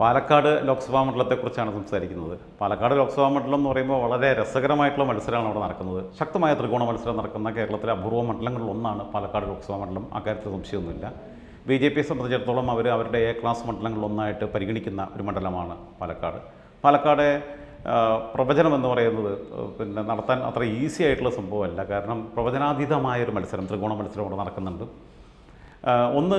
പാലക്കാട് ലോക്സഭാ മണ്ഡലത്തെക്കുറിച്ചാണ് സംസാരിക്കുന്നത്. പാലക്കാട് ലോക്സഭാ മണ്ഡലം എന്ന് പറയുമ്പോൾ വളരെ രസകരമായിട്ടുള്ള മത്സരമാണ് അവിടെ നടക്കുന്നത്. ശക്തമായ ത്രികോണ മത്സരം നടക്കുന്ന കേരളത്തിലെ അപൂർവ മണ്ഡലങ്ങളിൽ ഒന്നാണ് പാലക്കാട് ലോക്സഭാ മണ്ഡലം. അക്കാര്യത്തിൽ സംശയമൊന്നുമില്ല. ബി ജെ പിയെ സംബന്ധിച്ചിടത്തോളം അവർ അവരുടെ എ ക്ലാസ് മണ്ഡലങ്ങളിലൊന്നായിട്ട് പരിഗണിക്കുന്ന ഒരു മണ്ഡലമാണ് പാലക്കാട്. പാലക്കാട് പ്രവചനം എന്ന് പറയുന്നത് പിന്നെ നടത്താൻ അത്ര ഈസി ആയിട്ടുള്ള സംഭവമല്ല. കാരണം പ്രവചനാതീതമായ ഒരു മത്സരം ത്രികോണ മത്സരം അവിടെ നടക്കുന്നുണ്ട്. ഒന്ന്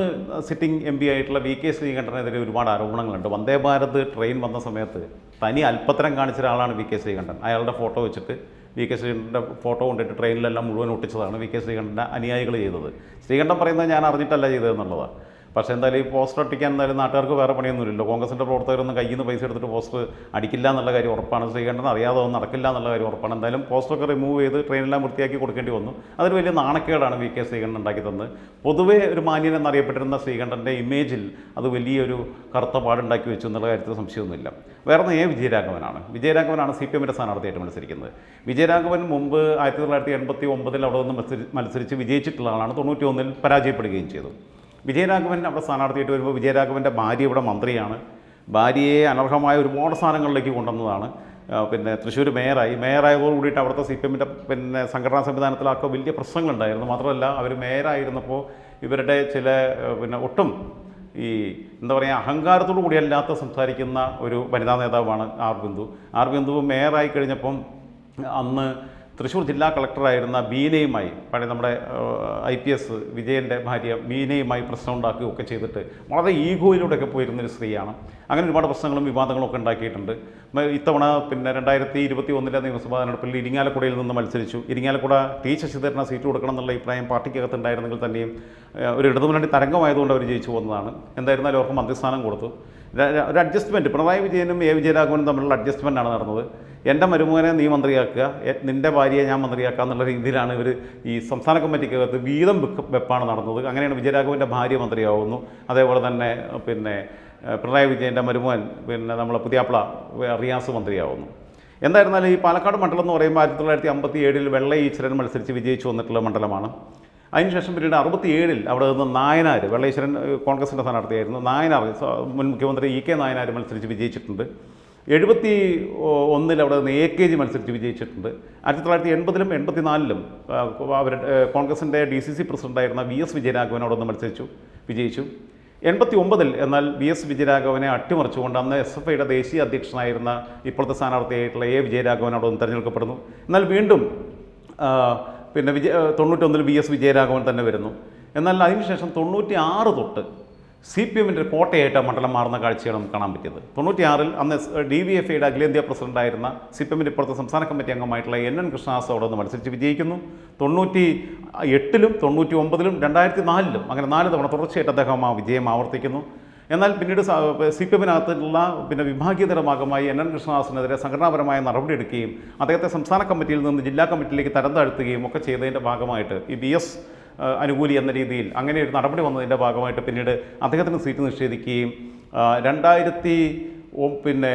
സിറ്റിംഗ് എം പി ആയിട്ടുള്ള വി കെ ശ്രീകണ്ഠനെതിരെ ഒരുപാട് ആരോപണങ്ങളുണ്ട്. വന്ദേ ഭാരത് ട്രെയിൻ വന്ന സമയത്ത് തനി അല്പത്തരം കാണിച്ച ഒരാളാണ് വി കെ ശ്രീകണ്ഠൻ. അയാളുടെ ഫോട്ടോ വെച്ചിട്ട് വി കെ ശ്രീകണ്ഠന്റെ ഫോട്ടോ കൊണ്ടിട്ട് ട്രെയിനിലെല്ലാം മുഴുവൻ ഒട്ടിച്ചതാണ് വി കെ ശ്രീകണ്ഠന്റെ അനുയായികൾ ചെയ്തത്. ശ്രീകണ്ഠൻ പറയുന്നത് ഞാൻ അറിഞ്ഞിട്ടല്ല ചെയ്തതെന്നുള്ളതാണ്. പക്ഷേ എന്തായാലും ഈ പോസ്റ്റർ ഒട്ടിക്കാൻ എന്തായാലും നാട്ടുകാർക്ക് വേറെ പണിയൊന്നുമില്ലല്ലോ. കോൺഗ്രസിന്റെ പ്രവർത്തകരൊന്നും കയ്യിൽ നിന്ന് പൈസ എടുത്തിട്ട് പോസ്റ്റർ അടിക്കില്ല എന്നുള്ള കാര്യം ഉറപ്പാണ്. ശ്രീകണ്ഠൻ അറിയാതെ ഒന്നും നടക്കില്ല എന്നുള്ള കാര്യം ഉറപ്പാണ്. എന്തായാലും പോസ്റ്ററൊക്കെ റിമൂവ് ചെയ്ത് ട്രെയിനെല്ലാം വൃത്തിയാക്കി കൊടുക്കേണ്ടി വന്നു. അതൊരു വലിയ നാണക്കേടാണ് വി കെ ശ്രീകണ്ഠൻ ഉണ്ടാക്കി തന്നത്. പൊതുവേ ഒരു മാന്യൻ എന്നറിയപ്പെട്ടിരുന്ന ശ്രീകണ്ഠന്റെ ഇമേജിൽ അത് വലിയൊരു കറുത്ത പാടുണ്ടാക്കി വെച്ചു എന്നുള്ള കാര്യത്തിൽ സംശയമൊന്നുമില്ല. വേറെ ഒന്ന് എ വിജയരാഘവനാണ്. വിജയരാഘവനാണ് സി പി എമ്മിന്റെ സ്ഥാനാർത്ഥിയായിട്ട് മത്സരിക്കുന്നത്. വിജയരാഘവൻ മുമ്പ് ആയിരത്തി തൊള്ളായിരത്തി എൺപത്തി ഒമ്പതിൽ അവിടെ നിന്ന് മത്സരി മത്സരിച്ച് വിജയിച്ചിട്ടുള്ള ആളാണ്. തൊണ്ണൂറ്റി ഒന്നിൽ പരാജയപ്പെടുകയും ചെയ്തു. വിജയരാഘവൻ അവിടെ സ്ഥാനാർത്ഥിയായിട്ട് വരുമ്പോൾ വിജയരാഘവന്റെ ഭാര്യ ഇവിടെ മന്ത്രിയാണ്. ഭാര്യയെ അനർഹമായ ഒരുപാട് സ്ഥാനങ്ങളിലേക്ക് കൊണ്ടുവന്നതാണ്. പിന്നെ തൃശ്ശൂർ മേയറായി. മേയറായതോട് കൂടിയിട്ട് അവിടുത്തെ സി പി എമ്മിന്റെ പിന്നെ സംഘടനാ സംവിധാനത്തിലൊക്കെ വലിയ പ്രശ്നങ്ങളുണ്ടായിരുന്നു. മാത്രമല്ല അവർ മേയറായിരുന്നപ്പോൾ ഇവരുടെ ചില പിന്നെ ഒട്ടും ഈ എന്താ പറയുക അഹങ്കാരത്തോടു കൂടിയല്ലാത്ത സംസാരിക്കുന്ന ഒരു വനിതാ നേതാവാണ് ആർ ബിന്ദു. ആർ ബിന്ദു മേയറായി കഴിഞ്ഞപ്പം അന്ന് തൃശ്ശൂർ ജില്ലാ കളക്ടറായിരുന്ന ബീനയുമായി പഴയ നമ്മുടെ ഐ പി എസ് വിജയന്റെ ഭാര്യ ബീനയുമായി പ്രശ്നം ഉണ്ടാക്കുകയൊക്കെ ചെയ്തിട്ട് വളരെ ഈഗോയിലൂടെയൊക്കെ പോയിരുന്നൊരു സ്ത്രീയാണ്. അങ്ങനെ ഒരുപാട് പ്രശ്നങ്ങളും വിവാദങ്ങളും ഒക്കെ ഉണ്ടാക്കിയിട്ടുണ്ട്. ഇത്തവണ പിന്നെ രണ്ടായിരത്തി ഇരുപത്തി ഒന്നിലെ നിയമസഭാ തെരഞ്ഞെടുപ്പിൽ ഇരിങ്ങാലക്കുടയിൽ നിന്ന് മത്സരിച്ചു. ഇരിങ്ങാലക്കുട ടി ശശിധരന് സീറ്റ് കൊടുക്കണം എന്നുള്ള അഭിപ്രായം പാർട്ടിക്കകത്തുണ്ടായിരുന്നെങ്കിൽ തന്നെയും ഒരു ഇടതുമുന്നണി തരംഗമായതുകൊണ്ട് അവർ ജയിച്ചു പോകുന്നതാണ്. എന്തായിരുന്നാലും അവർക്ക് മന്ത്രിസ്ഥാനം കൊടുത്തു. ഒരു അഡ്ജസ്റ്റ്മെന്റ് പിണറായി വിജയനും എ. വിജയരാഘവനും തമ്മിലുള്ള അഡ്ജസ്റ്റ്മെന്റാണ് നടന്നത്. എന്റെ മരുമകനെ നീ മന്ത്രിയാക്കുക നിന്റെ ഭാര്യയെ ഞാൻ മന്ത്രിയാക്കുക എന്നുള്ള രീതിയിലാണ് ഇവർ ഈ സംസ്ഥാന കമ്മിറ്റിക്കകത്ത് വീതം വെപ്പാണ് നടന്നത്. അങ്ങനെയാണ് വിജയരാഘവന്റെ ഭാര്യ മന്ത്രിയാവുന്നു. അതേപോലെ തന്നെ പിന്നെ പിണറായി വിജയന്റെ മരുമകൻ പിന്നെ നമ്മളെ പുതിയാപ്പിള റിയാസ് മന്ത്രിയാവുന്നു. എന്തായിരുന്നാലും ഈ പാലക്കാട് മണ്ഡലം എന്ന് പറയുമ്പോൾ ആയിരത്തി തൊള്ളായിരത്തി അമ്പത്തി ഏഴിൽ വെള്ള ഈശ്വരൻ മത്സരിച്ച് വിജയിച്ചു വന്നിട്ടുള്ള മണ്ഡലമാണ്. അതിനുശേഷം പിന്നീട് അറുപത്തി ഏഴിൽ അവിടെ നിന്ന് നായനാർ വെള്ളേശ്വരൻ കോൺഗ്രസിന്റെ സ്ഥാനാർത്ഥിയായിരുന്നു. നായനാർ മുൻ മുഖ്യമന്ത്രി ഇ കെ നായനാർ മത്സരിച്ച് വിജയിച്ചിട്ടുണ്ട്. എഴുപത്തി ഒന്നിൽ അവിടെ നിന്ന് എ കെ ജി മത്സരിച്ച് വിജയിച്ചിട്ടുണ്ട്. ആയിരത്തി തൊള്ളായിരത്തി എൺപതിലും എൺപത്തിനാലിലും അവരുടെ കോൺഗ്രസിന്റെ ഡി സി സി പ്രസിഡന്റായിരുന്ന വി എസ് വിജയരാഘവൻ അവിടെ നിന്ന് മത്സരിച്ചു വിജയിച്ചു. എൺപത്തി ഒമ്പതിൽ എന്നാൽ വി എസ് വിജയരാഘവനെ അട്ടിമറിച്ചുകൊണ്ട് അന്ന് എസ് എഫ് ഐയുടെ ദേശീയ അധ്യക്ഷനായിരുന്ന ഇപ്പോഴത്തെ സ്ഥാനാർത്ഥിയായിട്ടുള്ള എ വിജയരാഘവൻ അവിടെ നിന്ന് തിരഞ്ഞെടുക്കപ്പെടുന്നു. എന്നാൽ വീണ്ടും പിന്നെ വിജയ തൊണ്ണൂറ്റൊന്നിൽ വി എസ് വിജയരാഘവൻ തന്നെ വരുന്നു. എന്നാൽ അതിനുശേഷം തൊണ്ണൂറ്റി ആറ് തൊട്ട് സി പി എമ്മിന്റെ കോട്ടയായിട്ട് മണ്ഡലം മാറുന്ന കാഴ്ചയാണ് നമുക്ക് കാണാൻ പറ്റിയത്. തൊണ്ണൂറ്റിയാറിൽ അന്ന് ഡി വി എഫ് ഐയുടെ അഖിലേന്ത്യാ പ്രസിഡന്റായിരുന്ന സി പി എമ്മിന്റെ ഇപ്പോഴത്തെ സംസ്ഥാന കമ്മിറ്റി അംഗമായിട്ടുള്ള എൻ എൻ കൃഷ്ണദാസ് അവിടെ നിന്ന് മത്സരിച്ച് വിജയിക്കുന്നു. തൊണ്ണൂറ്റി എട്ടിലും തൊണ്ണൂറ്റി ഒമ്പതിലും രണ്ടായിരത്തി നാലിലും അങ്ങനെ നാല് തവണ തുടർച്ചയായിട്ട് അദ്ദേഹം ആ വിജയം ആവർത്തിക്കുന്നു. എന്നാൽ പിന്നീട് സി പി എമ്മിനകത്തുള്ള പിന്നെ വിഭാഗീയതയുടെ ഭാഗമായി എൻ എൻ കൃഷ്ണദാസിനെതിരെ സംഘടനാപരമായ നടപടിയെടുക്കുകയും അദ്ദേഹത്തെ സംസ്ഥാന കമ്മിറ്റിയിൽ നിന്ന് ജില്ലാ കമ്മിറ്റിയിലേക്ക് തരം താഴ്ത്തുകയും ഒക്കെ ചെയ്തതിന്റെ ഭാഗമായിട്ട് ഈ ബി എസ് അനുകൂലി എന്ന രീതിയിൽ അങ്ങനെ ഒരു നടപടി വന്നതിന്റെ ഭാഗമായിട്ട് പിന്നീട് അദ്ദേഹത്തിന് സീറ്റ് നിഷേധിക്കുകയും രണ്ടായിരത്തി പിന്നെ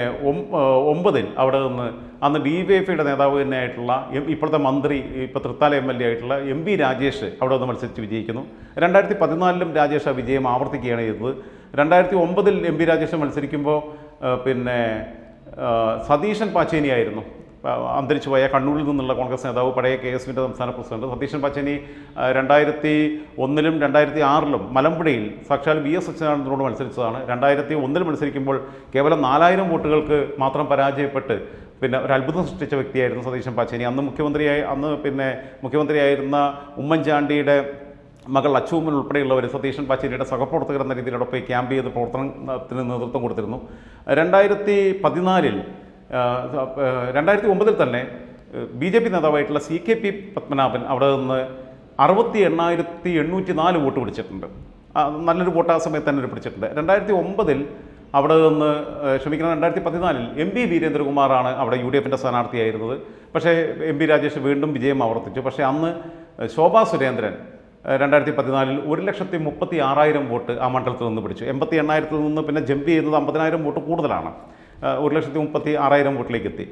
ഒമ്പതിൽ അവിടെ നിന്ന് അന്ന് ഡി വൈ എഫ് ഐയുടെ നേതാവ് തന്നെയായിട്ടുള്ള ഇപ്പോഴത്തെ മന്ത്രി ഇപ്പോൾ തൃത്താല എം എൽ എ ആയിട്ടുള്ള എം പി രാജേഷ് അവിടെ നിന്ന് മത്സരിച്ച് വിജയിക്കുന്നു. രണ്ടായിരത്തി പതിനാലിലും രാജേഷ് ആ വിജയം ആവർത്തിക്കുകയാണ് ചെയ്തത്. രണ്ടായിരത്തി ഒമ്പതിൽ എം പി രാജേഷ് മത്സരിക്കുമ്പോൾ പിന്നെ സതീശൻ പാച്ചേനിയായിരുന്നു. അന്തരിച്ചുപോയ കണ്ണൂരിൽ നിന്നുള്ള കോൺഗ്രസ് നേതാവ് പഴയ കെ എസ് വിന്റെ സംസ്ഥാന പ്രസിഡന്റ് സതീശൻ പച്ചനി രണ്ടായിരത്തി ഒന്നിലും രണ്ടായിരത്തി ആറിലും മലമ്പുഴയിൽ സാക്ഷാൽ വി എസ് അച്യുതാനന്ദനോട് മത്സരിച്ചതാണ്. രണ്ടായിരത്തി ഒന്നിൽ മത്സരിക്കുമ്പോൾ കേവലം നാലായിരം വോട്ടുകൾക്ക് മാത്രം പരാജയപ്പെട്ട് പിന്നെ ഒരു അത്ഭുതം സൃഷ്ടിച്ച വ്യക്തിയായിരുന്നു സതീശൻ പാച്ചേനി. അന്ന് മുഖ്യമന്ത്രിയായി അന്ന് പിന്നെ മുഖ്യമന്ത്രിയായിരുന്ന ഉമ്മൻചാണ്ടിയുടെ മകൾ അച്ചൂമ്മൻ ഉൾപ്പെടെയുള്ളവർ സതീശൻ പാച്ചേരിയുടെ സഹപ്രവർത്തകർ എന്ന രീതിയിലൂടെ പോയി ക്യാമ്പ് ചെയ്ത് പ്രവർത്തനത്തിന് നേതൃത്വം കൊടുത്തിരുന്നു. രണ്ടായിരത്തി പതിനാലിൽ രണ്ടായിരത്തി ഒമ്പതിൽ തന്നെ ബി ജെ പി നേതാവായിട്ടുള്ള സി കെ പി പത്മനാഭൻ അവിടെ നിന്ന് അറുപത്തി എണ്ണായിരത്തി എണ്ണൂറ്റി നാല് വോട്ട് പിടിച്ചിട്ടുണ്ട്. നല്ലൊരു വോട്ട് ആ സമയത്ത് തന്നെ പിടിച്ചിട്ടുണ്ട്. രണ്ടായിരത്തി ഒമ്പതിൽ അവിടെ നിന്ന് ക്ഷമിക്കണം രണ്ടായിരത്തി പതിനാലിൽ എം പി വീരേന്ദ്രകുമാറാണ് അവിടെ യു ഡി എഫിന്റെ സ്ഥാനാർത്ഥിയായിരുന്നത്. പക്ഷേ എം പി രാജേഷ് വീണ്ടും വിജയം ആവർത്തിച്ചു. പക്ഷേ അന്ന് ശോഭാ സുരേന്ദ്രൻ രണ്ടായിരത്തി പതിനാലിൽ ഒരു ലക്ഷത്തി മുപ്പത്തി ആറായിരം വോട്ട് ആ മണ്ഡലത്തിൽ നിന്ന് പിടിച്ചു. എൺപത്തി എണ്ണായിരത്തിൽ നിന്ന് പിന്നെ ജമ്പ് ചെയ്യുന്നത് അമ്പതിനായിരം വോട്ട് കൂടുതലാണ്. ഒരു ലക്ഷത്തി മുപ്പത്തി ആറായിരം വോട്ടിലേക്ക് എത്തി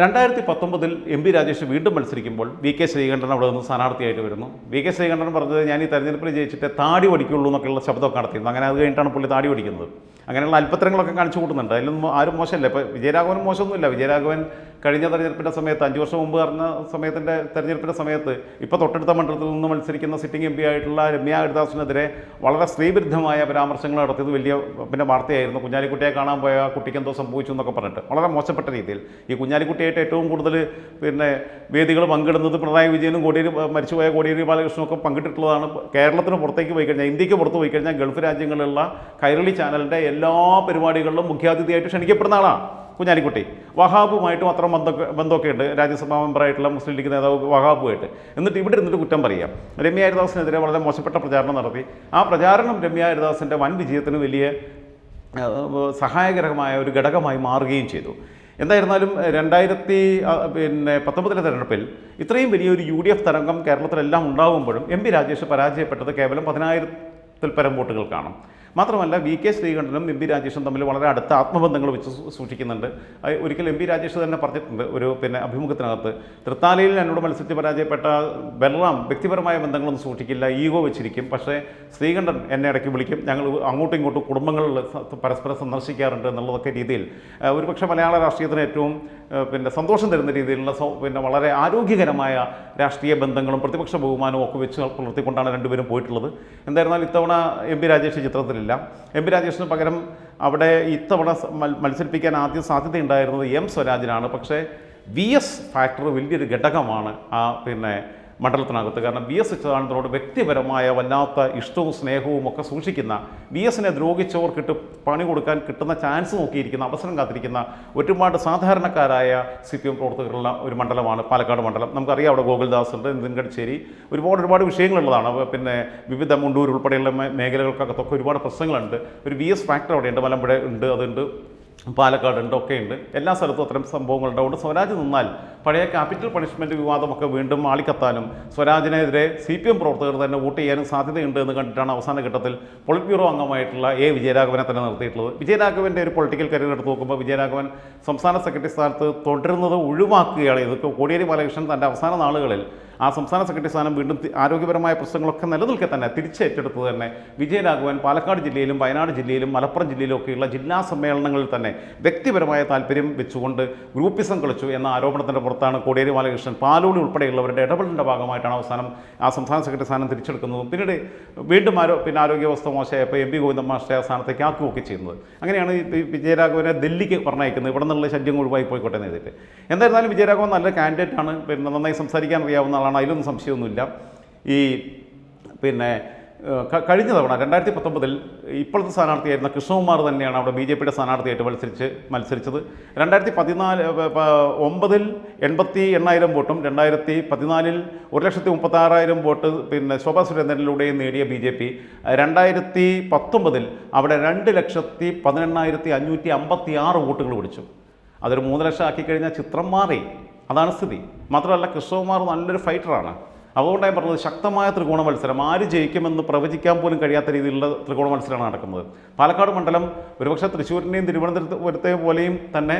രണ്ടായിരത്തി പത്തൊമ്പതിൽ എം പി രാജേഷ് വീണ്ടും മത്സരിക്കുമ്പോൾ വി കെ ശ്രീകണ്ഠൻ അവിടെ നിന്ന് സ്ഥാനാർത്ഥിയായിട്ട് വരുന്നു. വി കെ ശ്രീകണ്ഠൻ പറഞ്ഞത് ഞാൻ ഈ തെരഞ്ഞെടുപ്പിൽ ജയിച്ചിട്ട് താടി പഠിക്കുള്ളൂ എന്നൊക്കെയുള്ള ശബ്ദമൊക്കെ നടത്തിയിരുന്നു. അങ്ങനെ അത് കഴിഞ്ഞിട്ടാണ് പുള്ളി താടി പഠിക്കുന്നത് അങ്ങനെയുള്ള അല്പത്തരങ്ങളൊക്കെ കാണിച്ചു കൂട്ടുന്നുണ്ട്. അതിലൊന്നും ആരും മോശമല്ല. ഇപ്പോൾ വിജയരാഘവൻ മോശമൊന്നുമില്ല. വിജയരാഘവൻ കഴിഞ്ഞ തെരഞ്ഞെടുപ്പിന്റെ സമയത്ത് അഞ്ച് വർഷം മുമ്പ് നടന്ന സമയത്തിന്റെ തെരഞ്ഞെടുപ്പിന്റെ സമയത്ത് ഇപ്പോൾ തൊട്ടടുത്ത മണ്ഡലത്തിൽ നിന്ന് മത്സരിക്കുന്ന സിറ്റിംഗ് എം പി ആയിട്ടുള്ള രമ്യ ഹരിദാസിനെതിരെ വളരെ സ്ത്രീവിരുദ്ധമായ പരാമർശങ്ങൾ നടത്തിയത് വലിയ പിന്നെ വാർത്തയായിരുന്നു. കുഞ്ഞാലിക്കുട്ടിയെ കാണാൻ പോയ കുട്ടിക്ക് എന്തോ സംഭവിച്ചു എന്നൊക്കെ പറഞ്ഞിട്ട്. വളരെ മോശപ്പെട്ട രീതിയിൽ. ഈ കുഞ്ഞാലിക്കുട്ടിയായിട്ട് ഏറ്റവും കൂടുതൽ പിന്നെ വേദികൾ പങ്കിടുന്നത് പിണറായി വിജയനും കോടിയേരി മരിച്ചുപോയ കോടിയേരി ബാലകൃഷ്ണനും ഒക്കെ പങ്കിട്ടിട്ടുള്ളതാണ്. കേരളത്തിന് പുറത്തേക്ക് പോയി കഴിഞ്ഞാൽ ഇന്ത്യയ്ക്ക് പുറത്ത് പോയി കഴിഞ്ഞാൽ ഗൾഫ് രാജ്യങ്ങളിലുള്ള കൈരളി ചാനലിന്റെ എല്ലാ പരിപാടികളിലും മുഖ്യാതിഥിയായിട്ട് ക്ഷണിക്കപ്പെടുന്ന ആളാണ്. കുഞ്ഞാലിക്കുട്ടി. വഹാബുമായിട്ടും അത്ര ബന്ധമൊക്കെ ബന്ധമൊക്കെ ഉണ്ട് രാജ്യസഭാ മെമ്പറായിട്ടുള്ള മുസ്ലിം ലീഗ് നേതാവ് വഹാബുമായിട്ട്. എന്നിട്ട് ഇവിടെ ഇരുന്നിട്ട് കുറ്റം പറയാം. രമ്യ ഹരിദാസിനെതിരെ വളരെ മോശപ്പെട്ട പ്രചാരണം നടത്തി. ആ പ്രചാരണം രമ്യ ഹരിദാസിന്റെ വൻ വിജയത്തിന് വലിയ സഹായകരമായ ഒരു ഘടകമായി മാറുകയും ചെയ്തു. എന്തായിരുന്നാലും രണ്ടായിരത്തി പിന്നെ പത്തൊമ്പതിലെ തെരഞ്ഞെടുപ്പിൽ ഇത്രയും വലിയൊരു യു ഡി എഫ് തരംഗം കേരളത്തിലെല്ലാം ഉണ്ടാകുമ്പോഴും എം പി രാജേഷ് പരാജയപ്പെട്ടത് കേവലം പതിനായിരത്തിൽ പരം വോട്ടുകൾക്കാണ് മാത്രമല്ല വി കെ ശ്രീകണ്ഠനും എം പി രാജേഷും തമ്മിൽ വളരെ അടുത്ത ആത്മബന്ധങ്ങൾ വെച്ച് സൂക്ഷിക്കുന്നുണ്ട്. ഒരിക്കൽ എം പി രാജേഷ് തന്നെ പറഞ്ഞിട്ടുണ്ട് ഒരു പിന്നെ അഭിമുഖത്തിനകത്ത്. തൃത്താലയിൽ എന്നോട് മത്സരിച്ച് പരാജയപ്പെട്ട ബലറാം വ്യക്തിപരമായ ബന്ധങ്ങളൊന്നും സൂക്ഷിക്കില്ല ഈഗോ വെച്ചിരിക്കും. പക്ഷേ ശ്രീകണ്ഠൻ എന്നെ ഇടയ്ക്ക് വിളിക്കും. ഞങ്ങൾ അങ്ങോട്ടും ഇങ്ങോട്ടും കുടുംബങ്ങളിൽ പരസ്പരം സന്ദർശിക്കാറുണ്ട് എന്നുള്ളതൊക്കെ രീതിയിൽ. ഒരുപക്ഷെ മലയാള രാഷ്ട്രീയത്തിന് ഏറ്റവും പിന്നെ സന്തോഷം തരുന്ന രീതിയിലുള്ള പിന്നെ വളരെ ആരോഗ്യകരമായ രാഷ്ട്രീയ ബന്ധങ്ങളും പ്രതിപക്ഷ ബഹുമാനവും ഒക്കെ വെച്ച് പുലർത്തിക്കൊണ്ടാണ് രണ്ടുപേരും പോയിട്ടുള്ളത്. എന്തായിരുന്നാലും ഇത്തവണ എം പി രാജേഷ് ചിത്രത്തിലില്ല എം പി രാജേഷിന് പകരം അവിടെ ഇത്തവണ മത്സരിപ്പിക്കാൻ ആദ്യം സാധ്യതയുണ്ടായിരുന്നത് എം സ്വരാജിനാണ്. പക്ഷേ വി എസ് ഫാക്ടർ വലിയൊരു ഘടകമാണ് ആ പിന്നെ മണ്ഡലത്തിനകത്ത്. കാരണം ബി എസ് അച്യുതാനന്ദനോട് വ്യക്തിപരമായ വല്ലാത്ത ഇഷ്ടവും സ്നേഹവും ഒക്കെ സൂക്ഷിക്കുന്ന ബി എസിനെ ദ്രോഹിച്ചവർക്കിട്ട് പണി കൊടുക്കാൻ കിട്ടുന്ന ചാൻസ് നോക്കിയിരിക്കുന്ന അവസരം കാത്തിരിക്കുന്ന ഒരുപാട് സാധാരണക്കാരായ സി പി എം പ്രവർത്തകരുള്ള ഒരു മണ്ഡലമാണ് പാലക്കാട് മണ്ഡലം. നമുക്കറിയാം അവിടെ ഗോകുൽദാസ് ഉണ്ട് നിതിൻ ഗഡ്ചേരി. ഒരുപാട് ഒരുപാട് വിഷയങ്ങളുള്ളതാണ്. പിന്നെ വിവിധ മുണ്ടൂർ ഉൾപ്പെടെയുള്ള മേഖലകൾക്കകത്തൊക്കെ ഒരുപാട് പ്രശ്നങ്ങളുണ്ട്. ഒരു വി എസ് ഫാക്ടർ അവിടെയുണ്ട് മലമ്പുഴ ഉണ്ട് അതുണ്ട്. പാലക്കാട് ഉണ്ട് ഒക്കെ ഉണ്ട് എല്ലാ സ്ഥലത്തും അത്തരം സംഭവങ്ങളുണ്ട് അതുകൊണ്ട് സ്വരാജ് നിന്നാൽ പഴയ ക്യാപിറ്റൽ പണിഷ്മെന്റ് വിവാദമൊക്കെ വീണ്ടും ആളിക്കത്താനും സ്വരാജിനെതിരെ സി പി എം പ്രവർത്തകർ തന്നെ വോട്ട് ചെയ്യാനും സാധ്യതയുണ്ട് എന്ന് കണ്ടിട്ടാണ് അവസാന ഘട്ടത്തിൽ പൊളിറ്റ് ബ്യൂറോ അംഗമായിട്ടുള്ള എ. വിജയരാഘവനെ തന്നെ നിർത്തിയിട്ടുള്ളത്. വിജയരാഘവന്റെ ഒരു പൊളിറ്റിക്കൽ കരിയർ എടുത്ത് നോക്കുമ്പോൾ വിജയരാഘവൻ സംസ്ഥാന സെക്രട്ടറി സ്ഥാനത്ത് തുടരുന്നത് ഒഴിവാക്കുകയാണ്. ഇതൊക്കെ കോടിയേരി ബാലകൃഷ്ണൻ തന്റെ അവസാന നാളുകളിൽ ആ സംസ്ഥാന സെക്രട്ടറി സ്ഥാനം വീണ്ടും ആരോഗ്യപരമായ പ്രശ്നങ്ങളൊക്കെ നിലനിൽക്കെ തന്നെ തിരിച്ചേറ്റെടുത്തത് തന്നെ വിജയരാഘവൻ പാലക്കാട് ജില്ലയിലും വയനാട് ജില്ലയിലും മലപ്പുറം ജില്ലയിലും ഒക്കെയുള്ള ജില്ലാ സമ്മേളനങ്ങളിൽ തന്നെ വ്യക്തിപരമായ താല്പര്യം വെച്ചുകൊണ്ട് ഗ്രൂപ്പിസം കളിച്ചു എന്ന ആരോപണത്തിന്റെ പുറത്താണ് കോടിയേരി ബാലകൃഷ്ണൻ പാലോളി ഉൾപ്പെടെയുള്ളവരുടെ ഇടപെടലിന്റെ ഭാഗമായിട്ടാണ് അവസാനം ആ സംസ്ഥാന സെക്രട്ടറി സ്ഥാനം തിരിച്ചെടുക്കുന്നതും. പിന്നീട് വീണ്ടും ആരോ പിന്നെ ആരോഗ്യാവസ്ഥ മോശമായപ്പോൾ എം പി ഗോവിന്ദൻ മാസ്റ്റർ ആ സ്ഥാനത്തേക്ക് ആക്കുകയൊക്കെ ചെയ്യുന്നത്. അങ്ങനെയാണ് ഈ വിജയരാഘവനെ ഡൽഹിക്ക് പറഞ്ഞയക്കുന്നത്. ഇവിടെ നിന്നുള്ള ശല്യം ഒഴിവായി പോയിക്കോട്ടെ എന്ന് ചെയ്തിട്ട് എന്തായിരുന്നാലും വിജയരാഘവൻ നല്ല കാൻഡിഡേറ്റ് ആണ്. പിന്നെ നന്നായി സംസാരിക്കാൻ അറിയാവുന്ന ആളാണ് അതിലൊന്നും സംശയമൊന്നുമില്ല. ഈ പിന്നെ കഴിഞ്ഞ തവണ രണ്ടായിരത്തി പത്തൊമ്പതിൽ ഇപ്പോഴത്തെ സ്ഥാനാർത്ഥിയായിരുന്ന കൃഷ്ണകുമാർ തന്നെയാണ് അവിടെ ബി ജെ പിയുടെ സ്ഥാനാർത്ഥിയായിട്ട് മത്സരിച്ച് മത്സരിച്ചത്. രണ്ടായിരത്തി പതിനാല് ഒമ്പതിൽ എൺപത്തി എണ്ണായിരം വോട്ടും രണ്ടായിരത്തി പതിനാലിൽ ഒരു ലക്ഷത്തി മുപ്പത്താറായിരം വോട്ട് പിന്നെ ശോഭാ സുരേന്ദ്രനിലൂടെയും നേടിയ ബി ജെ പി. രണ്ടായിരത്തി പത്തൊമ്പതിൽ അവിടെ രണ്ട് ലക്ഷത്തി പതിനെണ്ണായിരത്തി അഞ്ഞൂറ്റി അമ്പത്തി ആറ് വോട്ടുകൾ പിടിച്ചു. അതൊരു മൂന്ന് ലക്ഷം ആക്കി കഴിഞ്ഞാൽ ചിത്രം മാറി. അതാണ് സ്ഥിതി. മാത്രമല്ല കൃഷ്ണകുമാർ നല്ലൊരു ഫൈറ്ററാണ്. അതുകൊണ്ടാണ് പറഞ്ഞത് ശക്തമായ ത്രികോണ മത്സരം. ആര് ജയിക്കുമെന്ന് പ്രവചിക്കാൻ പോലും കഴിയാത്ത രീതിയിലുള്ള ത്രികോണ മത്സരമാണ് നടക്കുന്നത്. പാലക്കാട് മണ്ഡലം ഒരുപക്ഷെ തൃശ്ശൂരിന്റെയും തിരുവനന്തപുരത്തെ പോലെയും തന്നെ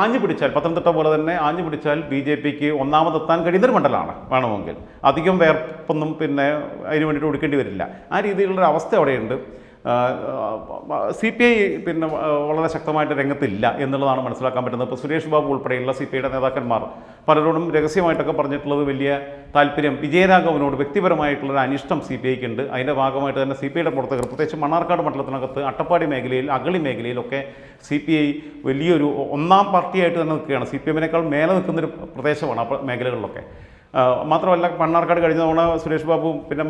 ആഞ്ഞു പിടിച്ചാൽ പത്തനംതിട്ട പോലെ തന്നെ ആഞ്ഞു പിടിച്ചാൽ ബി ജെ പിക്ക് ഒന്നാമതെത്താൻ കഴിയുന്നൊരു മണ്ഡലമാണ് വേണമെങ്കിൽ. അധികം വേർപ്പൊന്നും പിന്നെ അതിന് വേണ്ടിയിട്ട് കൊടുക്കേണ്ടി വരില്ല. ആ രീതിയിലുള്ളൊരു അവസ്ഥ അവിടെയുണ്ട്. സി പി ഐ പിന്നെ വളരെ ശക്തമായിട്ട് രംഗത്തില്ല എന്നുള്ളതാണ് മനസ്സിലാക്കാൻ പറ്റുന്നത്. ഇപ്പോൾ സുരേഷ് ബാബു ഉൾപ്പെടെയുള്ള സി പി ഐയുടെ നേതാക്കന്മാർ പലരോടും രഹസ്യമായിട്ടൊക്കെ പറഞ്ഞിട്ടുള്ളത് വലിയ താല്പര്യം വിജയരാഘവനോട് വ്യക്തിപരമായിട്ടുള്ള ഒരു അനിഷ്ടം സി പി ഐക്ക് ഉണ്ട് അതിന്റെ ഭാഗമായിട്ട് തന്നെ സി പി ഐയുടെ പ്രവർത്തകർ പ്രത്യേകിച്ച് മണ്ണാർക്കാട് മണ്ഡലത്തിനകത്ത് അട്ടപ്പാടി മേഖലയിൽ അഗളി മേഖലയിലൊക്കെ സി പി ഐ വലിയൊരു ഒന്നാം പാർട്ടിയായിട്ട് തന്നെ നിൽക്കുകയാണ്. സി പി എമ്മിനേക്കാൾ മേലെ നിൽക്കുന്നൊരു പ്രദേശമാണ് ആ മേഖലകളിലൊക്കെ. മാത്രമല്ല മണ്ണാർക്കാട് കഴിഞ്ഞ തവണ സുരേഷ് ബാബു പിന്നെ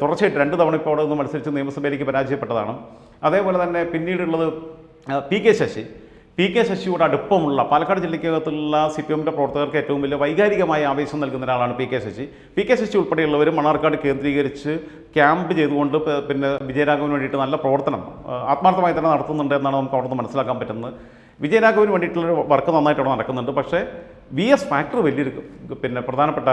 തുടർച്ചയായിട്ട് രണ്ട് തവണ ഇപ്പോൾ അവിടെ നിന്ന് മത്സരിച്ച് നിയമസഭയിലേക്ക് പരാജയപ്പെട്ടതാണ്. അതേപോലെ തന്നെ പിന്നീടുള്ളത് P K Sasi. P K ശശിയോട് അടുപ്പമുള്ള പാലക്കാട് ജില്ലയ്ക്കകത്തുള്ള സി പി എമ്മിന്റെ പ്രവർത്തകർക്ക് ഏറ്റവും വലിയ വൈകാരികമായ ആവേശം നൽകുന്ന ഒരാളാണ് P K Sasi. P K Sasi ഉൾപ്പെടെയുള്ളവർ മണ്ണാർക്കാട് കേന്ദ്രീകരിച്ച് ക്യാമ്പ് ചെയ്തുകൊണ്ട് പിന്നെ വിജയരാഘവന് വേണ്ടിയിട്ട് നല്ല പ്രവർത്തനം ആത്മാർത്ഥമായി തന്നെ നടത്തുന്നുണ്ട് എന്നാണ് നമുക്ക് അവിടെ നിന്ന് മനസ്സിലാക്കാൻ പറ്റുന്നത്. വിജയരാഘവന് വേണ്ടിയിട്ടുള്ളൊരു വർക്ക് നന്നായിട്ട് അവിടെ നടക്കുന്നുണ്ട്. പക്ഷേ വി എസ് ഫാക്ടർ വലിയൊരു പിന്നെ പ്രധാനപ്പെട്ട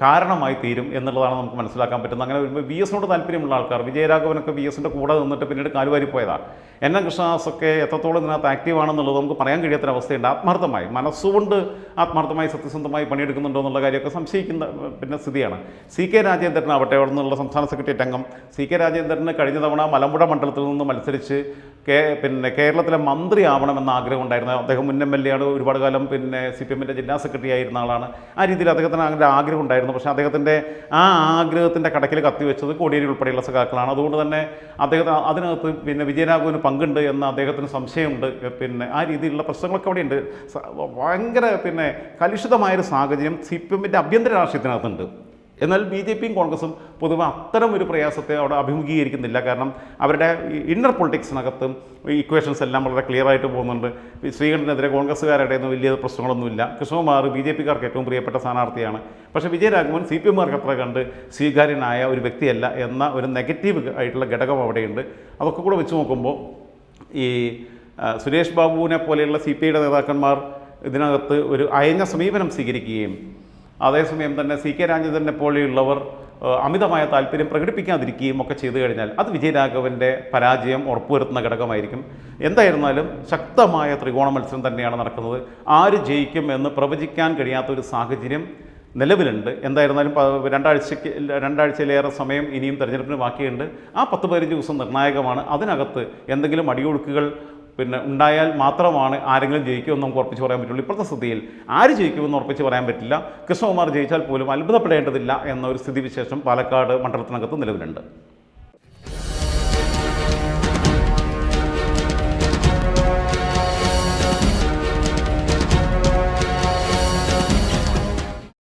കാരണമായി തീരും എന്നുള്ളതാണ് നമുക്ക് മനസ്സിലാക്കാൻ പറ്റുന്നത്. അങ്ങനെ വരുമ്പോൾ വി എസിനോട് താല്പര്യമുള്ള ആൾക്കാർ വിജയരാഘവനൊക്കെ വി എസിന്റെ കൂടെ നിന്നിട്ട് പിന്നീട് കാലുവാരി പോയതാണ് എൻ എൻ കൃഷ്ണദാസൊക്കെ എത്രത്തോളം ഇതിനകത്ത് ആക്റ്റീവാണെന്നുള്ളത് നമുക്ക് പറയാൻ കഴിയാത്തൊരവസ്ഥയുണ്ട്. ആത്മാർത്ഥമായി മനസ്സുകൊണ്ട് ആത്മാർത്ഥമായി സത്യസന്ധമായി പണിയെടുക്കുന്നുണ്ടോ എന്നുള്ള കാര്യമൊക്കെ സംശയിക്കുന്ന പിന്നെ സ്ഥിതിയാണ്. സി കെ രാജേന്ദ്രൻ ആവട്ടെ അവിടെ നിന്നുള്ള സംസ്ഥാന സെക്രട്ടേറിയറ്റ് അംഗം. സി കെ രാജേന്ദ്രന് കഴിഞ്ഞ തവണ മലമ്പുഴ മണ്ഡലത്തിൽ നിന്ന് മത്സരിച്ച് കേ പിന്നെ കേരളത്തിലെ മന്ത്രി ആവണമെന്ന ആഗ്രഹം ഉണ്ടായിരുന്നു. അദ്ദേഹം മുൻ എം എൽ ഒരുപാട് കാലം പിന്നെ സി പി എമ്മിന്റെ ജില്ലാ സെക്രട്ടറി ആയിരുന്ന ആളാണ്. ആ രീതിയിൽ അദ്ദേഹത്തിന് അങ്ങനെ ആഗ്രഹം ഉണ്ടായിരുന്നു. പക്ഷേ അദ്ദേഹത്തിന്റെ ആ ആഗ്രഹത്തിന്റെ കടക്കിൽ കത്തിവെച്ചത് കോടിയേരി ഉൾപ്പെടെയുള്ള സഖാക്കളാണ്. അതുകൊണ്ട് തന്നെ അദ്ദേഹത്തിന് അതിനകത്ത് പിന്നെ വിജയരാഘവന് പങ്കുണ്ട് എന്ന അദ്ദേഹത്തിന് സംശയമുണ്ട്. പിന്നെ ആ രീതിയിലുള്ള പ്രശ്നങ്ങളൊക്കെ അവിടെയുണ്ട്. ഭയങ്കര പിന്നെ കലുഷിതമായൊരു സാഹചര്യം സി പി എമ്മിന്റെ ആഭ്യന്തര രാഷ്ട്രീയത്തിനകത്തുണ്ട്. എന്നാൽ ബി ജെ പിയും കോൺഗ്രസും പൊതുവെ അത്തരം ഒരു പ്രയാസത്തെ അവിടെ അഭിമുഖീകരിക്കുന്നില്ല. കാരണം അവരുടെ ഇന്നർ പൊളിറ്റിക്സിനകത്തും ഇക്വേഷൻസ് എല്ലാം വളരെ ക്ലിയർ ആയിട്ട് പോകുന്നുണ്ട്. ശ്രീകണ്ഠനെതിരെ കോൺഗ്രസ്സുകാരുടെ ഒന്നും വലിയ പ്രശ്നങ്ങളൊന്നുമില്ല. കൃഷ്ണകുമാർ ബി ജെ പിക്കാർക്ക് ഏറ്റവും പ്രിയപ്പെട്ട സ്ഥാനാർത്ഥിയാണ്. പക്ഷേ വിജയരാഘവൻ സി പി എമ്മാർക്ക് അത്ര കണ്ട് സ്വീകാര്യനായ ഒരു വ്യക്തിയല്ല എന്ന ഒരു നെഗറ്റീവ് ആയിട്ടുള്ള ഘടകം അവിടെയുണ്ട്. അതൊക്കെ കൂടെ വെച്ച് നോക്കുമ്പോൾ ഈ സുരേഷ് ബാബുവിനെ പോലെയുള്ള സി പി ഐയുടെ നേതാക്കന്മാർ ഇതിനകത്ത് ഒരു അയഞ്ഞ സമീപനം സ്വീകരിക്കുകയും അതേസമയം തന്നെ സി കെ രാജേന്ദ്രനെ പോലെയുള്ളവർ അമിതമായ താല്പര്യം പ്രകടിപ്പിക്കാതിരിക്കുകയും ഒക്കെ ചെയ്തു കഴിഞ്ഞാൽ അത് വിജയരാഘവന്റെ പരാജയം ഉറപ്പുവരുത്തുന്ന ഘടകമായിരിക്കും. എന്തായിരുന്നാലും ശക്തമായ ത്രികോണ മത്സരം തന്നെയാണ് നടക്കുന്നത്. ആര് ജയിക്കും എന്ന് പ്രവചിക്കാൻ കഴിയാത്ത ഒരു സാഹചര്യം നിലവിലുണ്ട്. എന്തായിരുന്നാലും രണ്ടാഴ്ചയ്ക്ക് രണ്ടാഴ്ചയിലേറെ സമയം ഇനിയും തെരഞ്ഞെടുപ്പിന് ബാക്കിയുണ്ട്. ആ പത്ത് പതിനഞ്ച് ദിവസം നിർണായകമാണ്. അതിനകത്ത് എന്തെങ്കിലും അടിയൊഴുക്കുകൾ പിന്നെ ഉണ്ടായാൽ മാത്രമാണ് ആരെങ്കിലും ജയിക്കുമെന്ന് നമുക്ക് ഉറപ്പിച്ച് പറയാൻ പറ്റുള്ളൂ. ഇപ്പോഴത്തെ സ്ഥിതിയിൽ ആര് ജയിക്കുമെന്ന് ഉറപ്പിച്ച് പറയാൻ പറ്റില്ല. കൃഷ്ണകുമാർ ജയിച്ചാൽ പോലും അത്ഭുതപ്പെടേണ്ടതില്ല എന്നൊരു സ്ഥിതിവിശേഷം പാലക്കാട് മണ്ഡലത്തിനകത്ത് നിലവിലുണ്ട്.